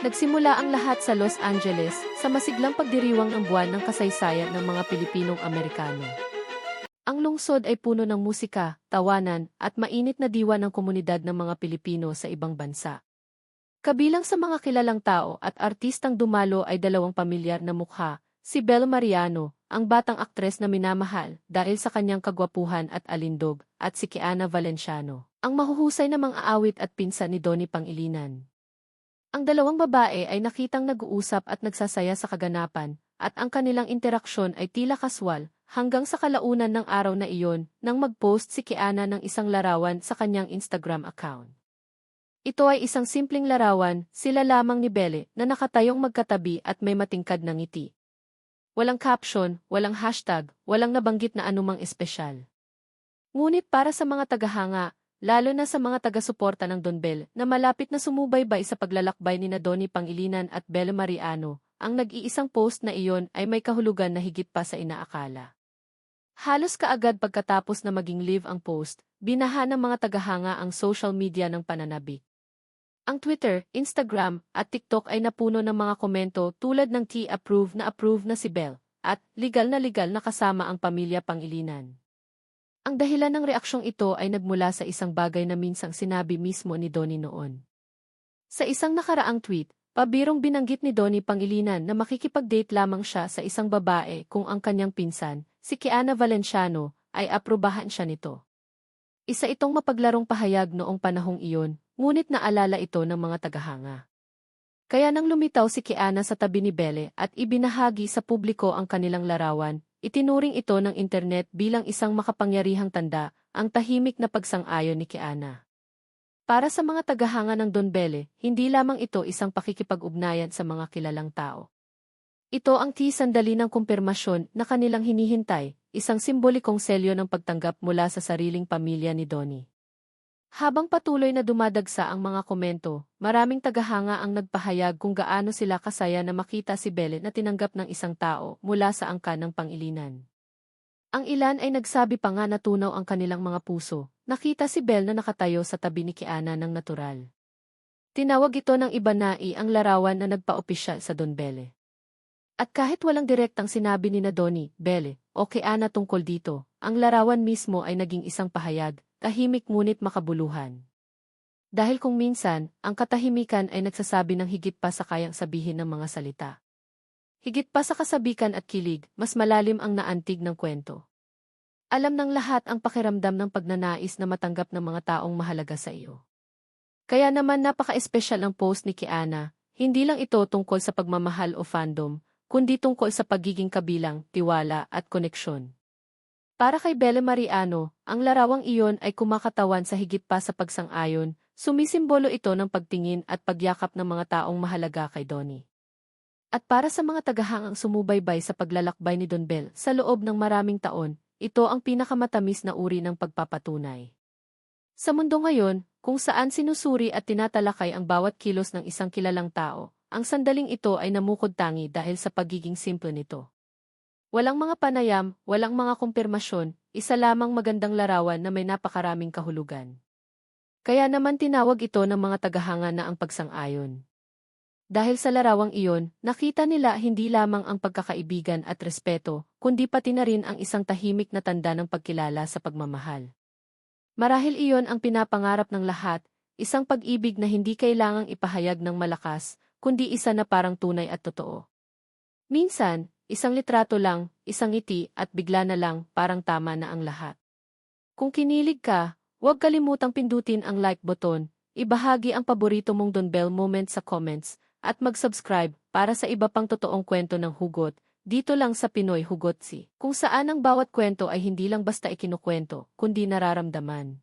Nagsimula ang lahat sa Los Angeles sa masiglang pagdiriwang ng buwan ng kasaysayan ng mga Pilipinong Amerikano. Ang lungsod ay puno ng musika, tawanan, at mainit na diwa ng komunidad ng mga Pilipino sa ibang bansa. Kabilang sa mga kilalang tao at artistang dumalo ay dalawang pamilyar na mukha, si Bel Mariano, ang batang aktres na minamahal dahil sa kanyang kagwapuhan at alindog, at si Kiana Valenciano, ang mahuhusay na mga awit at pinsan ni Donnie Pangilinan. Ang dalawang babae ay nakitang nag-uusap at nagsasaya sa kaganapan, at ang kanilang interaksyon ay tila kaswal, hanggang sa kalaunan ng araw na iyon nang mag-post si Kiana ng isang larawan sa kanyang Instagram account. Ito ay isang simpleng larawan, sila lamang ni Belle na nakatayong magkatabi at may matingkad na ngiti. Walang caption, walang hashtag, walang nabanggit na anumang espesyal. Ngunit para sa mga tagahanga, lalo na sa mga taga-suporta ng Don Bell na malapit na sumubaybay sa paglalakbay ni na Pangilinan at Bella Mariano, ang nag-iisang post na iyon ay may kahulugan na higit pa sa inaakala. Halos kaagad pagkatapos na maging live ang post, binaha ng mga tagahanga ang social media ng pananabik. Ang Twitter, Instagram, at TikTok ay napuno ng mga komento tulad ng T-approve na approve na si Bell, at legal na legal na kasama ang pamilya Pangilinan. Ang dahilan ng reaksyong ito ay nagmula sa isang bagay na minsang sinabi mismo ni Donnie noon. Sa isang nakaraang tweet, pabirong binanggit ni Donnie Pangilinan na makikipag-date lamang siya sa isang babae kung ang kanyang pinsan, si Kiana Valenciano, ay aprubahan siya nito. Isa itong mapaglarong pahayag noong panahong iyon, ngunit naalala ito ng mga tagahanga. Kaya nang lumitaw si Kiana sa tabi ni Belle at ibinahagi sa publiko ang kanilang larawan, Itinuring ito ng internet bilang isang makapangyarihang tanda, ang tahimik na pagsang-ayon ni Kiana. Para sa mga tagahanga ng Don Bele, hindi lamang ito isang pakikipag-ugnayan sa mga kilalang tao. Ito ang ti-sandali ng kumpirmasyon na kanilang hinihintay, isang simbolikong selyo ng pagtanggap mula sa sariling pamilya ni Donnie. Habang patuloy na dumadagsa ang mga komento, maraming tagahanga ang nagpahayag kung gaano sila kasaya na makita si Belle na tinanggap ng isang tao mula sa angka ng pangilinan. Ang ilan ay nagsabi pa nga na tunaw ang kanilang mga puso, nakita si Belle na nakatayo sa tabi ni Kiana ng natural. Tinawag ito ng iba na ang larawan na nagpa-opisyal sa Don Belle. At kahit walang direktang sinabi ni na Donnie, Belle, o Kiana tungkol dito, ang larawan mismo ay naging isang pahayag, tahimik ngunit makabuluhan. Dahil kung minsan, ang katahimikan ay nagsasabi ng higit pa sa kayang sabihin ng mga salita. Higit pa sa kasabikan at kilig, mas malalim ang naantig ng kwento. Alam ng lahat ang pakiramdam ng pagnanais na matanggap ng mga taong mahalaga sa iyo. Kaya naman napaka-espesyal ang post ni Kiana, hindi lang ito tungkol sa pagmamahal o fandom, kundi tungkol sa pagiging kabilang, tiwala at koneksyon. Para kay Belle Mariano, ang larawang iyon ay kumakatawan sa higit pa sa pagsang-ayon, sumisimbolo ito ng pagtingin at pagyakap ng mga taong mahalaga kay Donnie. At para sa mga tagahangang sumubaybay sa paglalakbay ni Don Bell sa loob ng maraming taon, ito ang pinakamatamis na uri ng pagpapatunay. Sa mundo ngayon, kung saan sinusuri at tinatalakay ang bawat kilos ng isang kilalang tao, ang sandaling ito ay namukod tangi dahil sa pagiging simple nito. Walang mga panayam, walang mga kumpirmasyon, isa lamang magandang larawan na may napakaraming kahulugan. Kaya naman tinawag ito ng mga tagahanga na ang pagsang-ayon. Dahil sa larawang iyon, nakita nila hindi lamang ang pagkakaibigan at respeto, kundi pati na rin ang isang tahimik na tanda ng pagkilala sa pagmamahal. Marahil iyon ang pinapangarap ng lahat, isang pag-ibig na hindi kailangang ipahayag ng malakas, kundi isa na parang tunay at totoo. Minsan, Isang litrato lang, isang ngiti at bigla na lang parang tama na ang lahat. Kung kinilig ka, huwag kalimutang pindutin ang like button, ibahagi ang paborito mong Don Bell moment sa comments, at mag-subscribe para sa iba pang totoong kwento ng hugot, dito lang sa Pinoy Hugotsi, kung saan ang bawat kwento ay hindi lang basta ikinukwento, kundi nararamdaman.